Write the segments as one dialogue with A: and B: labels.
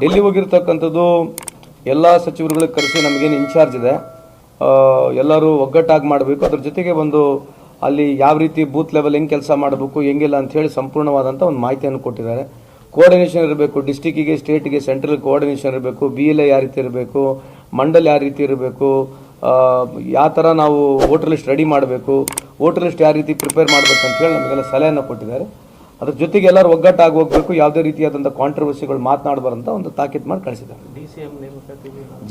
A: ಡೆಲ್ಲಿ ಹೋಗಿರ್ತಕ್ಕಂಥದ್ದು ಎಲ್ಲ ಸಚಿವರುಗಳಿಗೆ ಕರೆಸಿ ನಮಗೇನು ಇನ್ಚಾರ್ಜ್ ಇದೆ. ಎಲ್ಲರೂ ಒಗ್ಗಟ್ಟಾಗಿ ಮಾಡಬೇಕು. ಅದ್ರ ಜೊತೆಗೆ ಒಂದು ಅಲ್ಲಿ ಯಾವ ರೀತಿ ಬೂತ್ ಲೆವೆಲ್ ಹೆಂಗೆ ಕೆಲಸ ಮಾಡಬೇಕು, ಹೆಂಗಿಲ್ಲ ಅಂತ ಹೇಳಿ ಸಂಪೂರ್ಣವಾದಂಥ ಒಂದು ಮಾಹಿತಿಯನ್ನು ಕೊಟ್ಟಿದ್ದಾರೆ. ಕೋಆರ್ಡಿನೇಷನ್ ಇರಬೇಕು, ಡಿಸ್ಟಿಕ್ಕಿಗೆ, ಸ್ಟೇಟಿಗೆ, ಸೆಂಟ್ರಲ್ ಕೋಆರ್ಡಿನೇಷನ್ ಇರಬೇಕು, ಬಿ ಎಲ್ ಯಾವ ರೀತಿ ಇರಬೇಕು, ಮಂಡಲ್ ಯಾವ ರೀತಿ ಇರಬೇಕು ಯಾವ ಥರ ನಾವು ವೋಟರ್ ಲಿಸ್ಟ್ ರೆಡಿ ಮಾಡಬೇಕು, ವೋಟರ್ ಲಿಸ್ಟ್ ಯಾವ ರೀತಿ ಪ್ರಿಪೇರ್ ಮಾಡಬೇಕು ಅಂತ ಹೇಳಿ ನಮಗೆಲ್ಲ ಸಲಹೆಯನ್ನು ಕೊಟ್ಟಿದ್ದಾರೆ. ಅದ್ರ ಜೊತೆಗೆ ಎಲ್ಲರೂ ಒಗ್ಗಟ್ಟಾಗಿ ಹೋಗ್ಬೇಕು ಯಾವುದೇ ರೀತಿಯಾದಂಥ ಕಾಂಟ್ರವರ್ಸಿಗಳು ಮಾತನಾಡಬಾರಂತ ಒಂದು ತಾಕೀತು ಮಾಡಿ ಕಳಿಸಿದ್ದಾರೆ.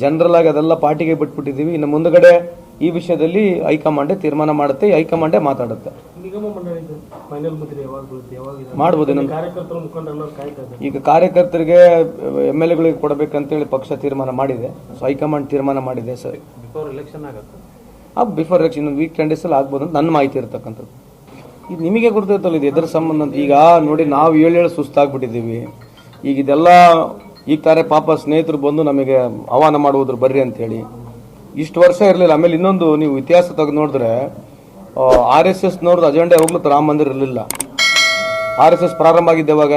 A: ಜನರಲ್ ಆಗಿ ಅದೆಲ್ಲ ಪಾರ್ಟಿಗೆ ಬಿಟ್ಬಿಟ್ಟಿದ್ದೀವಿ. ಇನ್ನು ಮುಂದಗಡೆ ಈ ವಿಷಯದಲ್ಲಿ ಹೈಕಮಾಂಡೇ ತೀರ್ಮಾನ ಮಾಡುತ್ತೆ ಹೈಕಮಾಂಡೇ ಮಾತಾಡುತ್ತೆ? ಮಾಡ್ಬೋದು ಈಗ ಕಾರ್ಯಕರ್ತರಿಗೆ ಎಂ ಎಲ್ ಎಗಳಿಗೆ ಕೊಡಬೇಕಂತೇಳಿ ಪಕ್ಷ ತೀರ್ಮಾನ ಮಾಡಿದೆ. ಸೊ ಹೈಕಮಾಂಡ್ ತೀರ್ಮಾನ ಮಾಡಿದೆ ಸರ್.
B: ಬಿಫೋರ್ ಎಲೆಕ್ಷನ್ ಆಗುತ್ತೆ.
A: ಬಿಫೋರ್ ಎಲೆಕ್ಷನ್ ವೀಕ್ ಟೆನ್ ಡೇಸಲ್ಲಿ ಆಗ್ಬೋದು ಅಂತ ನನ್ನ ಮಾಹಿತಿ ಇರತಕ್ಕಂಥದ್ದು. ಇದು ನಿಮಗೆ ಗೊತ್ತಿರ್ತಲ್ಲ ಇದು ಎದ್ರ ಸಂಬಂಧ ಅಂತ. ಈಗ ನೋಡಿ ನಾವು ಹೇಳಿ ಹೇಳಿ ಸುಸ್ತಾಗ್ಬಿಟ್ಟಿದ್ದೀವಿ. ಈಗ ಇದೆಲ್ಲ ಈಗ ತಾರೆ ಪಾಪ ಸ್ನೇಹಿತರು ಬಂದು ನಮಗೆ ಆಹ್ವಾನ ಮಾಡುವುದ್ರ ಬರ್ರಿ ಅಂತೇಳಿ. ಇಷ್ಟು ವರ್ಷ ಇರಲಿಲ್ಲ. ಆಮೇಲೆ ಇನ್ನೊಂದು ನೀವು ಇತಿಹಾಸ ತೆಗೆದು ನೋಡಿದ್ರೆ ಆರ್ ಎಸ್ ಎಸ್ನವ್ರದ್ದು ಅಜೆಂಡಾ ಯಾವಾಗಲೂ ರಾಮ ಮಂದಿರ ಇರಲಿಲ್ಲ. ಆರ್ ಎಸ್ ಎಸ್ ಪ್ರಾರಂಭ ಆಗಿದ್ದೆ ಅವಾಗ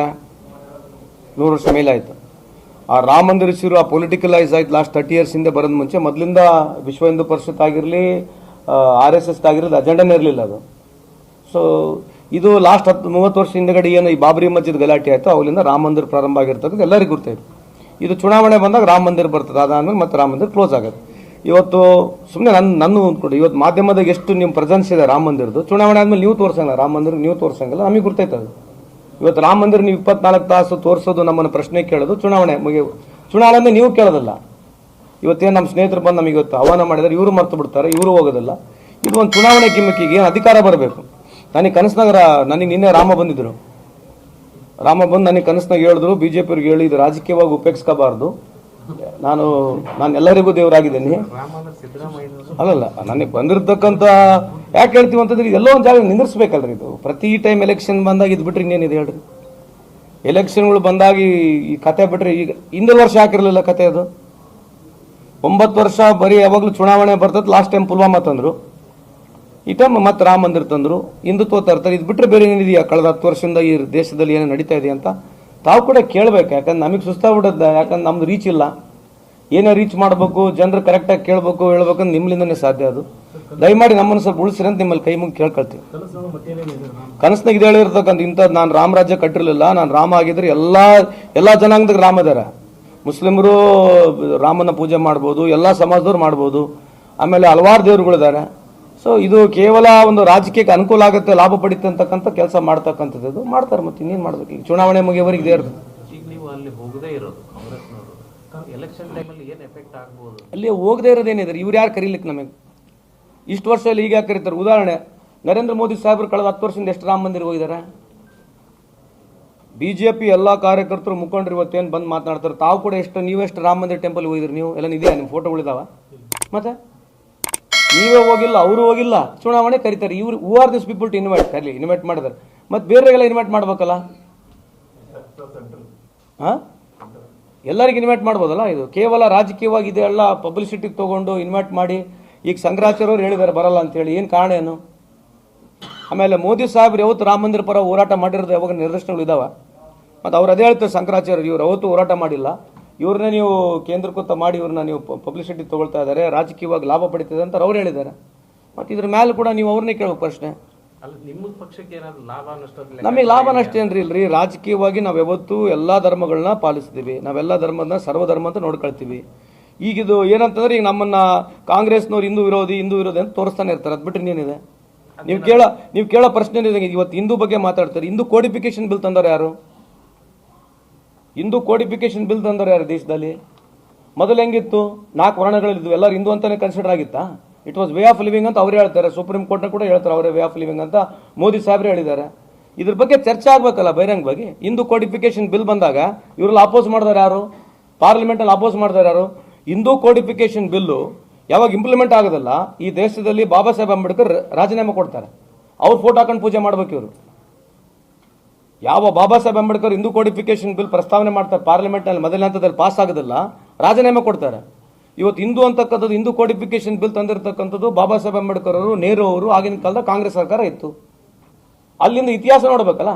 A: ನೂರು ವರ್ಷ ಮೇಲಾಯಿತು ಆ ರಾಮ ಮಂದಿರ ಶಿರು ಆ ಪೊಲಿಟಿಕಲೈಸ್ ಆಯ್ತು ಲಾಸ್ಟ್ ತರ್ಟಿ ಇಯರ್ಸ್ ಹಿಂದೆ ಬರೋದ್ ಮುಂಚೆ. ಮೊದಲಿಂದ ವಿಶ್ವ ಹಿಂದೂ ಪರಿಷತ್ ಆಗಿರಲಿ ಆರ್ ಎಸ್ ಎಸ್ ಆಗಿರಲಿ, ಅಜೆಂಡಾನೇ ಇರಲಿಲ್ಲ ಅದು. ಸೊ ಇದು ಲಾಸ್ಟ್ ಹತ್ತು ಮೂವತ್ತು ವರ್ಷ ಹಿಂದಗಡೆ ಏನು ಈ ಬಾಬರಿ ಮಸ್ಜಿದ್ ಗಲಾಟೆ ಆಯಿತು ಅವಲಿಂದ ರಾಮ ಮಂದಿರ ಪ್ರಾರಂಭ ಆಗಿರ್ತಕ್ಕಂಥ ಎಲ್ಲರಿಗೂ ಗೊತ್ತಾಯಿತು. ಇದು ಚುನಾವಣೆ ಬಂದಾಗ ರಾಮ ಮಂದಿರ ಬರ್ತದೆ, ಅದಾದ್ಮೇಲೆ ಮತ್ತೆ ರಾಮ ಮಂದಿರ ಕ್ಲೋಸ್ ಆಗುತ್ತೆ. ಇವತ್ತು ಸುಮ್ಮನೆ ನನ್ನ ನನ್ನ ಅಂದ್ಕೊಂಡು ಇವತ್ತು ಮಾಧ್ಯಮದಾಗ ಎಷ್ಟು ನಿಮ್ಮ ಪ್ರೆಸೆನ್ಸ್ ಇದೆ ರಾಮ ಮಂದಿರದ್ದು, ಚುನಾವಣೆ ಆದ್ಮೇಲೆ ನೀವು ತೋರಿಸಂಗಿಲ್ಲ, ರಾಮ ಮಂದಿರ ನೀವು ತೋರಿಸಂಗಿಲ್ಲ, ನಮಗೆ ಗೊತ್ತಾಯ್ತದೆ ಇವತ್ತು ರಾಮ ಮಂದಿರ ನೀವು ಇಪ್ಪತ್ನಾಲ್ಕು ತಾಸು ತೋರಿಸೋದು ನಮ್ಮನ್ನು ಪ್ರಶ್ನೆ ಕೇಳೋದು, ಚುನಾವಣೆ ಮುಗಿ ಚುನಾವಣೆ ಅಂದ್ರೆ ನೀವು ಕೇಳೋದಲ್ಲ. ಇವತ್ತೇನು ನಮ್ಮ ಸ್ನೇಹಿತರು ಬಂದು ನಮಗೆ ಇವತ್ತು ಆಹ್ವಾನ ಮಾಡಿದರೆ, ಇವರು ಮರ್ತು ಬಿಡ್ತಾರೆ, ಇವರು ಹೋಗೋದಿಲ್ಲ. ಇದು ಒಂದು ಚುನಾವಣೆ ಗಿಮ್ಮಕ್ಕಿಗೆ ಏನು ಅಧಿಕಾರ ಬರಬೇಕು. ನನಗೆ ಕನಸ್ನಾಗ ನನಗೆ ನಿನ್ನೆ ರಾಮ ಬಂದಿದ್ರು. ರಾಮ ಬಂದು ನನಗೆ ಕನಸ್ನಾಗ ಹೇಳಿದ್ರು ಬಿ ಜೆ ಪಿಯವ್ರಿಗೆ ಹೇಳಿ ಇದು ರಾಜಕೀಯವಾಗಿ ಉಪಯೋಗಿಸ್ಕೋಬಾರ್ದು. ನಾನು ನಾನು ಎಲ್ಲರಿಗೂ ದೇವರಾಗಿದ್ದೀನಿ. ಅಲ್ಲಲ್ಲ, ನನಗೆ ಬಂದಿರತಕ್ಕಂಥ, ಯಾಕೆ ಹೇಳ್ತೀವಿ ಅಂತಂದ್ರೆ ಎಲ್ಲೋ ಒಂದು ಜಾಗ ನಿಂದಿರ್ಸ್ಬೇಕಲ್ರಿ ಇದು. ಪ್ರತಿ ಟೈಮ್ ಎಲೆಕ್ಷನ್ ಬಂದಾಗ ಇದು ಬಿಟ್ರೆ ಇನ್ನೇನಿದೆ ಹೇಳ್ರಿ. ಎಲೆಕ್ಷನ್ಗಳು ಬಂದಾಗ ಈ- ಕತೆ ಬಿಟ್ರೆ ಈಗ ಹಿಂದಿನ ವರ್ಷ ಹಾಕಿರಲಿಲ್ಲ ಕತೆ ಅದು. ಒಂಬತ್ತು ವರ್ಷ ಬರೀ ಯಾವಾಗಲೂ ಚುನಾವಣೆ ಬರ್ತದೆ ಲಾಸ್ಟ್ ಟೈಮ್ ಪುಲ್ವಾಮಾ ತಂದ್ರು. ಈ ಟೈಮ್ ಮತ್ತೆ ರಾಮ ಮಂದಿರ ತಂದ್ರು, ಹಿಂದುತ್ವ ತರ್ತಾರೆ. ಇದು ಬಿಟ್ಟರೆ ಬೇರೆ ಏನಿದೆಯಾ ಕಳೆದ ಹತ್ತು ವರ್ಷದಿಂದ ಈ ದೇಶದಲ್ಲಿ ಏನು ನಡೀತಾ ಇದೆ ಅಂತ ತಾವು ಕೂಡ ಕೇಳಬೇಕು. ಯಾಕಂದ್ರೆ ನಮಗೆ ಸುಸ್ತಾಗ್ಬಿಡುತ್ತೆ ಯಾಕಂದ್ರೆ ನಮ್ದು ರೀಚ್ ಇಲ್ಲ. ಏನೇ ರೀಚ್ ಮಾಡಬೇಕು, ಜನರು ಕರೆಕ್ಟಾಗಿ ಕೇಳಬೇಕು ಹೇಳ್ಬೇಕಂದ್ರೆ ನಿಮ್ಮಲಿಂದನೇ ಸಾಧ್ಯ ಅದು. ದಯಮಾಡಿ ನಮ್ಮನ್ನು ಸ್ವಲ್ಪ ಉಳಿಸ್ರಿ ಅಂತ ನಿಮ್ಮಲ್ಲಿ ಕೈ ಮುಗಿ ಕೇಳ್ಕೊಳ್ತೀವಿ ಕನಸ್ನಾಗ ಇದು ಹೇಳಿರ್ತಕ್ಕಂಥ ಇಂಥದ್ದು ನಾನು ರಾಮರಾಜ್ಯ ಕಟ್ಟಿರಲಿಲ್ಲ. ನಾನು ರಾಮ ಆಗಿದ್ರೆ ಎಲ್ಲ ಎಲ್ಲ ಜನಾಂಗದಾಗ ರಾಮ ಮುಸ್ಲಿಮರು ರಾಮನ ಪೂಜೆ ಮಾಡ್ಬೋದು, ಎಲ್ಲ ಸಮಾಜದವ್ರು ಮಾಡ್ಬೋದು. ಆಮೇಲೆ ಹಲವಾರು ದೇವರುಗಳಿದ್ದಾರೆ ಸೊ ಇದು ಕೇವಲ ಒಂದು ರಾಜಕೀಯಕ್ಕೆ ಅನುಕೂಲ ಆಗುತ್ತೆ ಲಾಭ ಪಡಿತು ಅಂತಕ್ಕಂಥ ಕೆಲಸ ಮಾಡ್ತಕ್ಕಂಥದ್ದು ಮಾಡ್ತಾರೆ ಮತ್ತೆ ಇನ್ನೇನು ಮಾಡ್ಬೇಕು? ಈಗ ಚುನಾವಣೆ ಮುಗಿಯವರಿಗೆ ಇದೇ ಇರ್ತದೆ
B: ಈಗ ನೀವು ಅಲ್ಲಿ ಹೋಗದೇ ಇರೋದು
A: ಅಲ್ಲಿ ಹೋಗದೇ ಇರೋದೇನಿದೆ ಇವ್ರು ಯಾರು ಕರೀಲಿಕ್ಕೆ ನಮಗೆ? ಇಷ್ಟು ವರ್ಷದಲ್ಲಿ ಈಗ ಯಾಕೆ ಕರೀತಾರೆ? ಉದಾಹರಣೆ ನರೇಂದ್ರ ಮೋದಿ ಸಾಹೇಬರು ಕಳೆದ ಹತ್ತು ವರ್ಷದಿಂದ ಎಷ್ಟು ರಾಮ ಮಂದಿರ ಹೋಗಿದ್ದಾರೆ? ಬಿ ಜೆ ಪಿ ಎಲ್ಲ ಕಾರ್ಯಕರ್ತರು ಮುಖಂಡರು ಇವತ್ತೇನು ಬಂದು ಮಾತನಾಡ್ತಾರೆ? ತಾವು ಕೂಡ ಎಷ್ಟು ನೀವೆಷ್ಟು ರಾಮ ಮಂದಿರ ಟೆಂಪಲ್ ಹೋಗಿದ್ರಿ? ನೀವು ಎಲ್ಲ ಇದೆಯಾ ನಿಮ್ಮ ಫೋಟೋಗಳಿದಾವ ಮತ್ತೆ? ನೀವೇ ಹೋಗಿಲ್ಲ, ಅವರು ಹೋಗಿಲ್ಲ. ಚುನಾವಣೆ ಕರೀತಾರೆ. ಇವ್ರು who are this people to invite ಕರೀಲಿ invite ಮಾಡಿದ್ರೆ. ಮತ್ತೆ ಬೇರೆಗೆಲ್ಲ ಇನ್ವೈಟ್ ಮಾಡ್ಬೇಕಲ್ಲ? ಹಾಂ? ಎಲ್ಲರಿಗೂ ಇನ್ವೈಟ್ ಮಾಡ್ಬೋದಲ್ಲ ಇದು? ಕೇವಲ ರಾಜಕೀಯವಾಗಿ ಇದೆಲ್ಲ ಪಬ್ಲಿಸಿಟಿಗೆ ತಗೊಂಡು ಇನ್ವೈಟ್ ಮಾಡಿ. ಈಗ ಸಂಗ್ರಾಚಾರ್ಯ ಅವ್ರು ಹೇಳಿದ್ದಾರೆ, ಬರಲ್ಲ ಅಂತೇಳಿ ಏನು ಕಾರಣ ಏನು? ಆಮೇಲೆ ಮೋದಿ ಸಾಹೇಬ್ರು ಯಾವತ್ತು ರಾಮ ಮಂದಿರ ಪರ ಹೋರಾಟ ಮಾಡಿರೋದು ಯಾವಾಗ ನಿದರ್ಶನಗಳು ಇದಾವೆ? ಮತ್ತು ಅವ್ರು ಅದೇ ಹೇಳ್ತಾರೆ ಶಂಕರಾಚಾರ್ಯ ಇವ್ರು ಅವತ್ತು ಹೋರಾಟ ಮಾಡಿಲ್ಲ. ಇವ್ರನ್ನೇ ನೀವು ಕೇಂದ್ರಕೃತ ಮಾಡಿ ಇವ್ರನ್ನ ನೀವು ಪಬ್ಲಿಸಿಟಿ ತೊಗೊಳ್ತಾ ಇದ್ದಾರೆ ರಾಜಕೀಯವಾಗಿ ಲಾಭ ಪಡಿತಿದೆ ಅಂತ ಅವ್ರು ಹೇಳಿದ್ದಾರೆ. ಮತ್ತು ಇದ್ರ ಮೇಲೆ ಕೂಡ ನೀವು ಅವ್ರನ್ನೇ ಕೇಳಬೇಕು ಪ್ರಶ್ನೆ. ನಮಗೆ ಲಾಭ ನಷ್ಟ ಏನ್ರಿ ಇಲ್ರಿ. ರಾಜಕೀಯವಾಗಿ ನಾವು ಯಾವತ್ತೂ ಎಲ್ಲ ಧರ್ಮಗಳನ್ನ ಪಾಲಿಸ್ತೀವಿ. ನಾವೆಲ್ಲ ಧರ್ಮದ ಸರ್ವಧರ್ಮ ಅಂತ ನೋಡ್ಕೊಳ್ತೀವಿ. ಈಗಿದು ಏನಂತಂದ್ರೆ ಈಗ ನಮ್ಮನ್ನ ಕಾಂಗ್ರೆಸ್ನವ್ರು ಹಿಂದೂ ವಿರೋಧಿ ಹಿಂದೂ ವಿರೋಧಿ ಅಂತ ತೋರಿಸ್ತಾನೆ ಇರ್ತಾರೆ. ಅದು ಬಿಟ್ಟರೆ ಏನಿದೆ ನೀವು ಕೇಳ ನೀವು ಕೇಳೋ ಪ್ರಶ್ನೆ ಏನಿದೆ ಇವತ್ತು ಹಿಂದೂ ಬಗ್ಗೆ ಮಾತಾಡ್ತಾರೆ. ಹಿಂದೂ ಕೋಡಿಫಿಕೇಶನ್ ಬಿಲ್ ತಂದವ್ರು ಯಾರು? ಹಿಂದೂ ಕೋಡಿಫಿಕೇಶನ್ ಬಿಲ್ ತಂದವ್ರು ಯಾರು ದೇಶದಲ್ಲಿ? ಮೊದಲು ಹೆಂಗಿತ್ತು? ನಾಲ್ಕು ವರ್ಣಗಳಿದ್ವು ಎಲ್ಲರೂ ಹಿಂದೂ ಅಂತಲೇ ಕನ್ಸಿಡರ್ ಆಗಿತ್ತಾ? It was way of living ಅಂತ ಅವರು ಹೇಳ್ತಾರೆ. ಸುಪ್ರೀಂ ಕೋರ್ಟ್ನ ಕೂಡ ಹೇಳ್ತಾರೆ ಅವರೇ ವೇ ಆಫ್ ಲಿವಿಂಗ್ ಅಂತ ಮೋದಿ ಸಾಹೇಬ್ರು ಹೇಳಿದ್ದಾರೆ. ಇದ್ರ ಬಗ್ಗೆ ಚರ್ಚೆ ಆಗ್ಬೇಕಲ್ಲ ಬಹಿರಂಗವಾಗಿ ಹಿಂದೂ ಕೋಡಿಫಿಕೇಶನ್ ಬಿಲ್ ಬಂದಾಗ ಇವರೆಲ್ಲ ಅಪೋಸ್ ಮಾಡಿದಾರೆ ಯಾರು? ಪಾರ್ಲಿಮೆಂಟಲ್ಲಿ ಅಪೋಸ್ ಮಾಡಿದಾರೆ ಯಾರು? ಹಿಂದೂ ಕೋಡಿಫಿಕೇಶನ್ ಬಿಲ್ಲು ಯಾವಾಗ ಇಂಪ್ಲಿಮೆಂಟ್ ಆಗೋದಲ್ಲ, ಈ ದೇಶದಲ್ಲಿ ಬಾಬಾ ಸಾಹೇಬ್ ಅಂಬೇಡ್ಕರ್ ರಾಜೀನಾಮೆ ಕೊಡ್ತಾರೆ. ಅವ್ರು ಫೋಟೋ ಹಾಕೊಂಡು ಪೂಜೆ ಮಾಡ್ಬೇಕು ಇವರು. ಯಾವ ಬಾಬಾ ಸಾಹೇಬ್ ಅಂಬೇಡ್ಕರ್ ಹಿಂದೂ ಕೋಡಿಫಿಕೇಶನ್ ಬಿಲ್ ಪ್ರಸ್ತಾವನೆ ಮಾಡ್ತಾರೆ ಪಾರ್ಲಿಮೆಂಟ್ನಲ್ಲಿ ಮೊದಲನೇ ಹಂತದಲ್ಲಿ ಪಾಸ್ ಆಗೋದಿಲ್ಲ, ರಾಜೀನಾಮೆ ಕೊಡ್ತಾರೆ. ಇವತ್ತು ಹಿಂದೂ ಅಂತಕ್ಕಂಥದ್ದು, ಹಿಂದೂ ಕೋಡಿಫಿಕೇಶನ್ ಬಿಲ್ ತಂದಿರತಕ್ಕಂಥದ್ದು ಬಾಬಾ ಸಾಹೇಬ್ ಅಂಬೇಡ್ಕರ್ ಅವರು, ನೆಹರು ಅವರು, ಆಗಿನ ಕಾಲದ ಕಾಂಗ್ರೆಸ್ ಸರ್ಕಾರ ಇತ್ತು. ಅಲ್ಲಿಂದ ಇತಿಹಾಸ ನೋಡಬೇಕಲ್ಲ?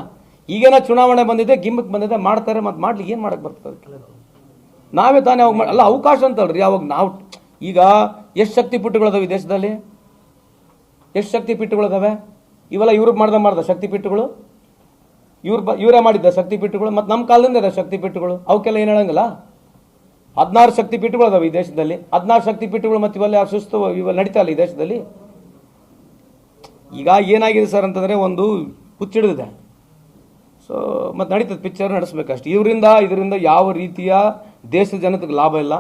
A: ಈಗೇನ ಚುನಾವಣೆ ಬಂದಿದೆ ಗಿಮ್ಮಕ್ ಬಂದಿದೆ, ಮಾಡ್ತಾರೆ ಮತ್ತೆ ಮಾಡ್ಲಿಕ್ಕೆ ಏನು ಮಾಡಕ್ಕೆ ಬರ್ತದೆ ನಾವೇ ತಾನೇ ಅವಾಗ ಅಲ್ಲ, ಅವಕಾಶ ಅಂತಲ್ರಿ ಅವಾಗ ನಾವು ಈಗ ಎಷ್ಟು ಶಕ್ತಿ ಪೀಠಗಳದಾವೆ ಈ ದೇಶದಲ್ಲಿ? ಎಷ್ಟು ಶಕ್ತಿ ಪೀಠಗಳದಾವೆ ಇವೆಲ್ಲ ಇವ್ರಿಗೆ ಮಾಡ್ದ ಮಾಡ್ದ ಶಕ್ತಿ ಪೀಠಗಳು ಇವ್ರು ಬ ಇವರೇ ಮಾಡಿದ್ದ ಶಕ್ತಿ ಪೀಠಗಳು ಮತ್ತು ನಮ್ಮ ಕಾಲದಿಂದ ಇದೆ ಶಕ್ತಿ ಪೀಠಗಳು ಅವಕ್ಕೆಲ್ಲ ಏನು ಹೇಳಂಗಿಲ್ಲ? ಹದಿನಾರು ಶಕ್ತಿ ಪೀಠಗಳು ಅದಾವೆ ಈ ದೇಶದಲ್ಲಿ. ಹದಿನಾರು ಶಕ್ತಿ ಪೀಠಗಳು ಮತ್ತು ಇವೆಲ್ಲ ಸುಸ್ತು ಇವೆಲ್ಲ ನಡೀತಾ ಇಲ್ಲ ಈ ದೇಶದಲ್ಲಿ. ಈಗ ಏನಾಗಿದೆ ಸರ್ ಅಂತಂದರೆ ಒಂದು ಹುಚ್ಚಿಡಿದಿದೆ ಸೊ ಮತ್ತು ನಡೀತದೆ ಪಿಕ್ಚರ್ ನಡೆಸ್ಬೇಕಷ್ಟು. ಇವರಿಂದ, ಇದರಿಂದ ಯಾವ ರೀತಿಯ ದೇಶದ ಜನತೆಗೆ ಲಾಭ ಇಲ್ಲ.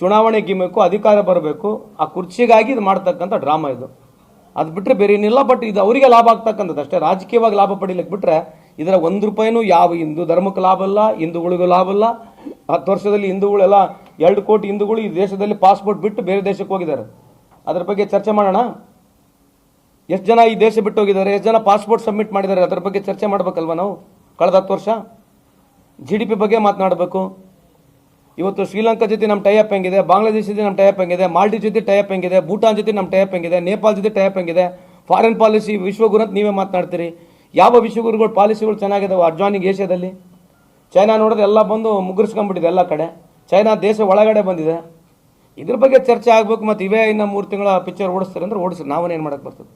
A: ಚುನಾವಣೆ ಗಿಮ್ಮಬೇಕು ಅಧಿಕಾರ ಬರಬೇಕು. ಆ ಕುರ್ಚಿಗಾಗಿ ಇದು ಮಾಡ್ತಕ್ಕಂಥ ಡ್ರಾಮಾ ಇದು. ಅದು ಬಿಟ್ಟರೆ ಬೇರೆ ಏನಿಲ್ಲ ಬಟ್ ಇದು ಅವರಿಗೆ ಲಾಭ ಆಗ್ತಕ್ಕಂಥದ್ದು ಅಷ್ಟೇ. ರಾಜಕೀಯವಾಗಿ ಲಾಭ ಪಡಿಲಿಕ್ಕೆ ಬಿಟ್ಟರೆ ಇದರ ಒಂದು ರೂಪಾಯಿನೂ ಯಾವ ಹಿಂದೂ ಧರ್ಮಕ್ಕೆ ಲಾಭ ಇಲ್ಲ, ಹಿಂದೂಗಳಿಗೂ ಲಾಭ ಇಲ್ಲ. ಹತ್ತು ವರ್ಷದಲ್ಲಿ ಹಿಂದೂಗಳೆಲ್ಲ ಎರಡು ಕೋಟಿ ಹಿಂದೂಗಳು ಈ ದೇಶದಲ್ಲಿ ಪಾಸ್ಪೋರ್ಟ್ ಬಿಟ್ಟು ಬೇರೆ ದೇಶಕ್ಕೆ ಹೋಗಿದ್ದಾರೆ. ಅದರ ಬಗ್ಗೆ ಚರ್ಚೆ ಮಾಡೋಣ. ಎಷ್ಟು ಜನ ಈ ದೇಶ ಬಿಟ್ಟು ಹೋಗಿದ್ದಾರೆ, ಎಷ್ಟು ಜನ ಪಾಸ್ಪೋರ್ಟ್ ಸಬ್ಮಿಟ್ ಮಾಡಿದ್ದಾರೆ, ಅದರ ಬಗ್ಗೆ ಚರ್ಚೆ ಮಾಡಬೇಕಲ್ವ ನಾವು? ಕಳೆದ ಹತ್ತು ವರ್ಷ? ಜಿ ಡಿ ಪಿ ಬಗ್ಗೆ ಮಾತನಾಡಬೇಕು. ಇವತ್ತು ಶ್ರೀಲಂಕಾ ಜೊತೆ ನಮ್ಮ ಟೈಅಪ್ ಹೆಂಗಿದೆ, ಬಾಂಗ್ಲಾದೇಶ ಜೊತೆ ನಮ್ಮ ಟೈಅಪ್ ಹೆಂಗಿದೆ ಮಾಲ್ಡೀವ್ ಜೊತೆ ಟೈಅಪ್ ಹೆಂಗಿದೆ, ಭೂಟಾನ್ ಜೊತೆ ನಮ್ಮ ಟೈಅಪ್ ಹೆಂಗಿದೆ, ನೇಪಾಳ ಜೊತೆ ಟೈಅಪ್ ಹೆಂಗಿದೆ. ಫಾರಿನ್ ಪಾಲಿಸಿ ವಿಶ್ವಗುರು ಅಂತ ನೀವೇ ಮಾತನಾಡ್ತೀರಿ. ಯಾವ ವಿಶ್ವಗುರುಗಳು ಪಾಲಿಸಿಗಳು ಚೆನ್ನಾಗಿದ್ದಾವೆ ಅಡ್ವಾನಿಂಗ್ ಏಷ್ಯಾದಲ್ಲಿ. ಚೈನಾ ನೋಡಿದ್ರೆ ಎಲ್ಲ ಬಂದು ಮುಗಿಸ್ಕೊಂಡ್ಬಿಟ್ಟಿದೆ ಎಲ್ಲ ಕಡೆ. ಚೈನಾ ದೇಶ ಒಳಗಡೆ ಬಂದಿದೆ. ಇದ್ರ ಬಗ್ಗೆ ಚರ್ಚೆ ಆಗಬೇಕು ಮತ್ತು ಇವೇ ಇನ್ನು ಮೂರು ತಿಂಗಳ ಪಿಕ್ಚರ್ ಓಡಿಸ್ತಾರೆ ಅಂದ್ರೆ ಓಡಿಸ್ರಿ. ನಾವೇನು ಮಾಡಕ್ಕೆ ಬರ್ತದೆ?